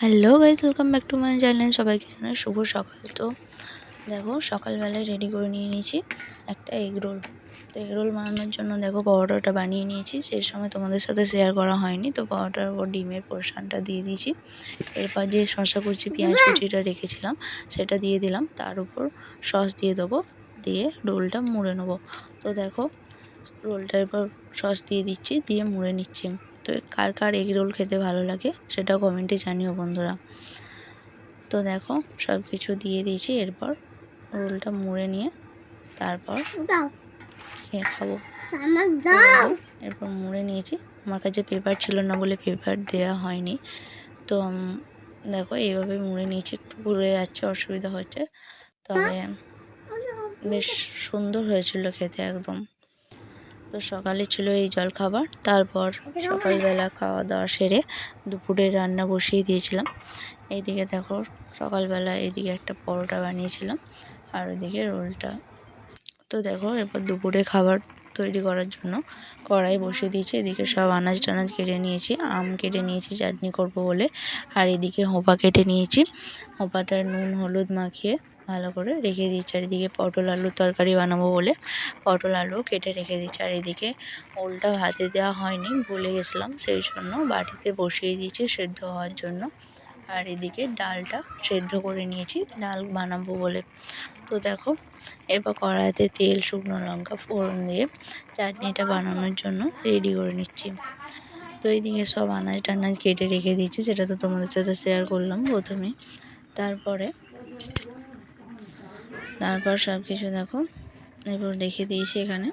Hello guys welcome back to my channel. সবাইকে জানাই শুভ সকাল। তো দেখো, সকালবেলায় রেডি করে নিয়ে নিয়েছি একটা এগ রোল তো এগ রোল বানানোর জন্য দেখো, পরোটাটা বানিয়ে নিয়েছি। সে সময় তোমাদের সাথে শেয়ার করা হয়নি। তো পরোটার ওপর ডিমের পোর্শনটা দিয়ে দিয়েছি। এরপর যে শসা কুচি, পেঁয়াজ কুচিটা রেখেছিলাম, সেটা দিয়ে দিলাম। তার উপর সস দিয়ে দেবো। দিয়ে রোলটা মুড়ে নেব। তো দেখো রোলটার উপর সস দিয়ে দিচ্ছি, দিয়ে মুড়ে নিচ্ছি। তো কার কার এগ রোল খেতে ভালো লাগে সেটাও কমেন্টে জানিও বন্ধুরা। তো দেখো সব কিছু দিয়ে দিয়েছি এরপর রোলটা মুড়ে নিয়ে তারপর খেয়ে খাব। এরপর মুড়ে নিয়েছি। আমার কাছে পেপার ছিল না বলে পেপার দেওয়া হয়নি। তো দেখো এইভাবে মুড়ে নিয়েছি একটু ঘুরে যাচ্ছে অসুবিধা হচ্ছে। তবে বেশ সুন্দর হয়েছিল খেতে একদম। তো সকালে ছিল এই জল খাবার তারপর সকালবেলা খাওয়া দাওয়া সেরে দুপুরে রান্না বসিয়ে দিয়েছিলাম। এইদিকে দেখো সকালবেলা এদিকে একটা পরোটা বানিয়েছিলাম আর ওইদিকে রোলটা। তো দেখো এরপর দুপুরে খাবার তৈরি করার জন্য কড়াই বসিয়ে দিয়েছি। এদিকে সব আনাজ টানাজ কেটে নিয়েছি আম কেটে নিয়েছি চাটনি করব বলে। আর এদিকে হোপা কেটে নিয়েছি। হোপাটা নুন হলুদ মাখিয়ে ভালো করে রেখে দিই, চারিদিকে পটল আলুর তরকারি বানাবো বলে। পটল আলু কেটে রেখে দিই, চারিদিকে। ওলটা ভাতে দেওয়া হয়নি, ভুলে গেছিলাম, সেই জন্য বাটিতে বসিয়ে দিয়েছি সেদ্ধ হওয়ার জন্য। আর এদিকে ডালটা সেদ্ধ করে নিয়েছি, ডাল বানাবো বলে। তো দেখো, এবার কড়াইতে তেল, শুকনো লঙ্কা, ফোড়ন দিয়ে চাটনিটা বানানোর জন্য রেডি করে নিচ্ছি। তো এইদিকে সব আনাজ টানাজ কেটে রেখে দিয়েছি, সেটা তো তোমাদের সাথে শেয়ার করলাম প্রথমে। তারপরে তারপর সব কিছু দেখো। এরপর রেখে দিয়েছি এখানে।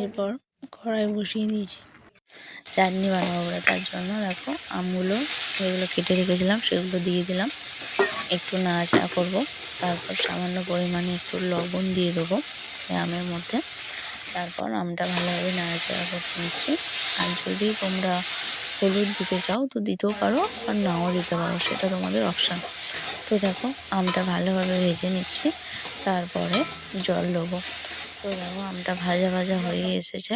এরপর কড়াই বসিয়ে দিয়েছি। চাটনি বানাবো বলে তার জন্য। দেখো, আমগুলো যেগুলো কেটে রেখেছিলাম সেগুলো দিয়ে দিলাম। একটু নাড়াচাড়া করব। তারপর সামান্য পরিমাণে একটু লবণ দিয়ে দেবো আমের মধ্যে। তারপর আমটা ভালোভাবে নাড়াচাড়া করতে নিচ্ছি আর যদি তোমরা হলুদ দিতে চাও, তো দিতেও পারো, আর নাও দিতে পারো, সেটা তোমাদের অপশান তো দেখো, আমটা ভালোভাবে ভেজে নিচ্ছি। তারপরে জল দেবো। তো দেখো আমটা ভাজা ভাজা হয়ে এসেছে।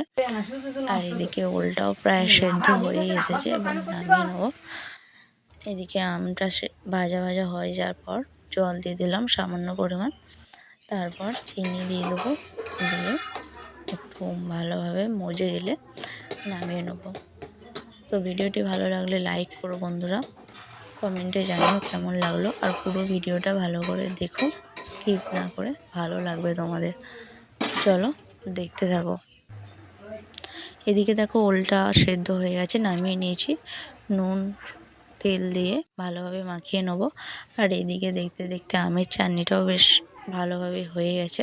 আর এদিকে ওলটাও প্রায় সেদ্ধ হয়ে এসেছে এবং নামিয়ে নেব। এদিকে আমটা ভাজা ভাজা হয়ে যাওয়ার পর জল দিয়ে দিলাম সামান্য পরিমাণ। তারপর চিনি দিয়ে দেবো, দিয়ে একটু ভালোভাবে মজে গেলে নামিয়ে নেব। তো ভিডিওটি ভালো লাগলে লাইক করো বন্ধুরা। কমেন্টে জানিও কেমন লাগল, আর পুরো ভিডিওটা ভালো করে দেখো। স্কিপ না করে ভালো লাগবে তোমাদের। চলো, দেখতে থাকো। এদিকে দেখো ওলটা সেদ্ধ হয়ে গেছে, নামিয়ে নিয়েছি। নুন, তেল দিয়ে ভালোভাবে মাখিয়ে নেব। আর এদিকে দেখতে দেখতে আমের চাটনিটাও বেশ ভালোভাবে হয়ে গেছে।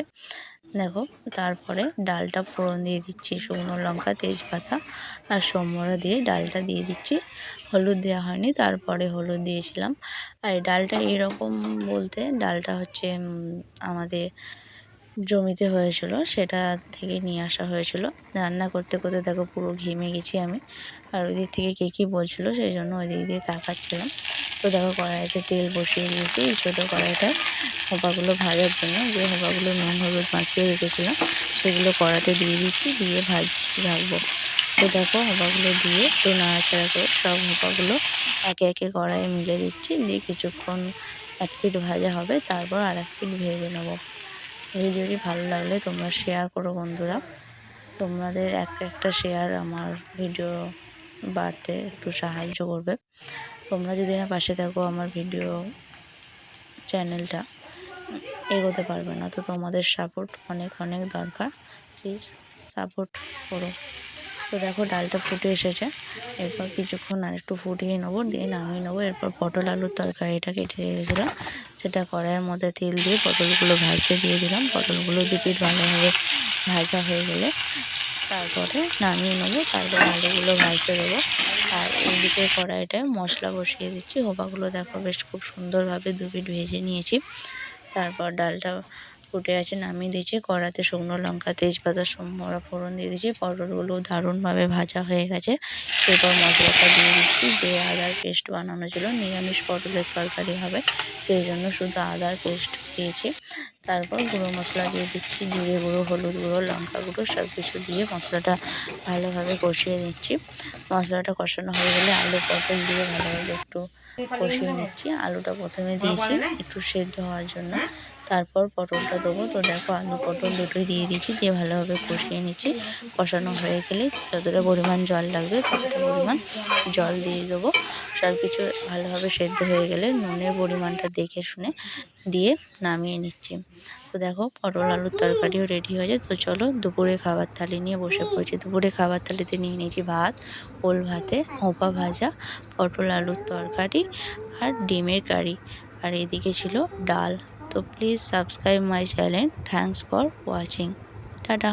দেখো, তারপরে ডালটা ফোড়ন দিয়ে দিচ্ছি। শুকনো লঙ্কা, তেজপাতা আর সোমরা দিয়ে ডালটা দিয়ে দিচ্ছি। হলুদ দেওয়া হয়নি, তারপরে হলুদ দিয়েছিলাম। আর ডালটা এরকম বলতে ডালটা হচ্ছে আমাদের জমিতে হয়েছিল, সেটা থেকে নিয়ে আসা হয়েছিল। রান্না করতে করতে দেখো পুরো ঘেমে গেছি আমি। আর ওই দিক থেকে কে কী বলছিলো, সেই জন্য ওই দিক দিয়ে তাকাচ্ছিলাম। তো দেখো কড়াইতে তেল বসিয়ে দিয়েছি, এই ছোটো কড়াইটায় হোপাগুলো ভাজার জন্য। যে হোপাগুলো নুন হলুদ মাখিয়ে রেখেছিলাম, সেগুলো কড়াতে দিয়ে দিচ্ছি, দিয়ে ভাজ রাখব তো দেখো হোপাগুলো দিয়ে একটু নাড়াচাড়া করে সব হোপাগুলো একে একে কড়াইয়ে মিলে দিচ্ছি। দিয়ে কিছুক্ষণ এক পিঠ ভাজা হবে, তারপর আর এক পিঠ ভেজে নেব। ভিডিওটি ভালো লাগলে তোমরা শেয়ার করো বন্ধুরা। তোমাদের এক একটা শেয়ার আমার ভিডিও বাড়তে একটু সাহায্য করবে। তোমরা যদি না পাশে থাকো আমার ভিডিও চ্যানেলটা এগোতে পারবে না। তো তোমাদের সাপোর্ট অনেক অনেক দরকার। প্লিজ সাপোর্ট করো। তো দেখো ডালটা ফুটে এসেছে। এরপর কিছুক্ষণ আর একটু ফুটিয়ে নেব, দিয়ে নামিয়ে নেব। এরপর পটল আলুর তরকারিটা কেটে রেখেছিলাম। সেটা কড়াইয়ের মধ্যে তেল দিয়ে পটলগুলো ভাজতে দিয়ে দিলাম। পটলগুলো দুপিট ভালোভাবে ভাজা হয়ে গেলে তারপরে নামিয়ে নেব। তারপরে আলুগুলো ভাজতে দেবো। আর এইদিকে কড়াইটায় মশলা বসিয়ে দিচ্ছি। হোপাগুলো দেখো বেশ খুব সুন্দরভাবে দুপিট ভেজে নিয়েছি। তারপর ডালটা ফুটে আছে, নামিয়ে দিয়েছি। কড়াতে শুকনো লঙ্কা, তেজপাতা সোমরা ফোড়ন দিয়ে দিয়েছি। পটলগুলো দারুণভাবে ভাজা হয়ে গেছে। এরপর মশলাটা দিয়ে দিচ্ছি। যে আদার পেস্ট বানানো ছিল, নিরামিষ পটলের তরকারি হবে, সেই জন্য শুধু আদার পেস্ট দিয়েছি। তারপর গুঁড়ো মশলা দিয়ে দিচ্ছি, জিরে গুঁড়ো, হলুদ গুঁড়ো, লঙ্কা গুঁড়ো সব কিছু দিয়ে মশলাটা ভালোভাবে কষিয়ে নিচ্ছি। মশলাটা কষানো হয়ে গেলে আলু, পটল দিয়ে ভালোভাবে একটু কষিয়ে নিচ্ছি। আলুটা প্রথমে দিয়েছি, একটু সেদ্ধ হওয়ার জন্য। তারপর পটলটা দেবো। তো দেখো আলু, পটল দুটোই দিয়ে দিয়েছি, দিয়ে ভালোভাবে কষিয়ে নিচ্ছি। কষানো হয়ে গেলে যতটা পরিমাণ জল লাগবে, ততটা পরিমাণ জল দিয়ে দেবো। সব কিছু ভালোভাবে সেদ্ধ হয়ে গেলে নুনের পরিমাণটা দেখে শুনে দিয়ে নামিয়ে নিচ্ছি। তো দেখো পটল আলুর তরকারিও রেডি হয়ে যায় তো চলো দুপুরে খাবার থালি নিয়ে বসে পড়েছি। দুপুরে খাবার থালিতে নিয়ে নিয়েছি ভাত, ওল ভাতে হোঁপা ভাজা, পটল আলুর তরকারি আর ডিমের কারি। আর এদিকে ছিল ডাল। তো please subscribe my channel thanks for watching tata